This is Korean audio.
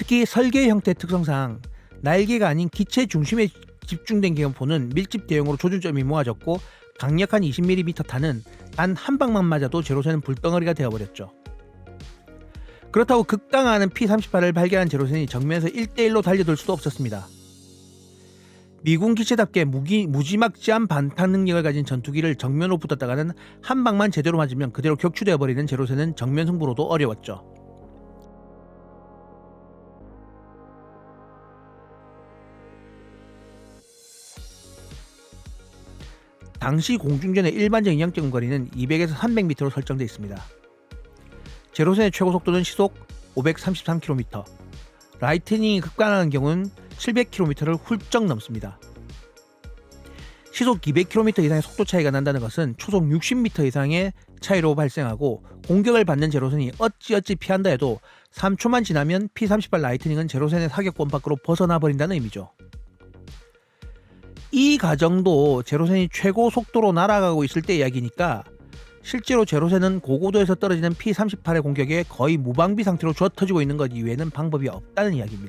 특히 설계 형태 특성상 날개가 아닌 기체 중심에 집중된 경포는 밀집 대용으로 조준점이 모아졌고 강력한 20mm 탄은 단 한 방만 맞아도 제로센은 불덩어리가 되어버렸죠. 그렇다고 극강화하는 P-38을 발견한 제로센이 정면에서 1대1로 달려들 수도 없었습니다. 미군 기체답게 무기, 무지막지한 반탄 능력을 가진 전투기를 정면으로 붙었다가는 한 방만 제대로 맞으면 그대로 격추되어 버리는 제로센은 정면 승부로도 어려웠죠. 당시 공중전의 일반적 인양적 거리는 200에서 300m로 설정되어 있습니다. 제로센의 최고 속도는 시속 533km, 라이트닝이 급간하는 경우는 700km를 훌쩍 넘습니다. 시속 200km 이상의 속도 차이가 난다는 것은 초속 60m 이상의 차이로 발생하고 공격을 받는 제로센이 어찌어찌 피한다 해도 3초만 지나면 P-38 라이트닝은 제로센의 사격권 밖으로 벗어나 버린다는 의미죠. 이 가정도 제로센이 최고 속도로 날아가고 있을 때 이야기니까 실제로 제로센은 고고도에서 떨어지는 P-38의 공격에 거의 무방비 상태로 쥐어터지고 있는 것 이외에는 방법이 없다는 이야기입니다.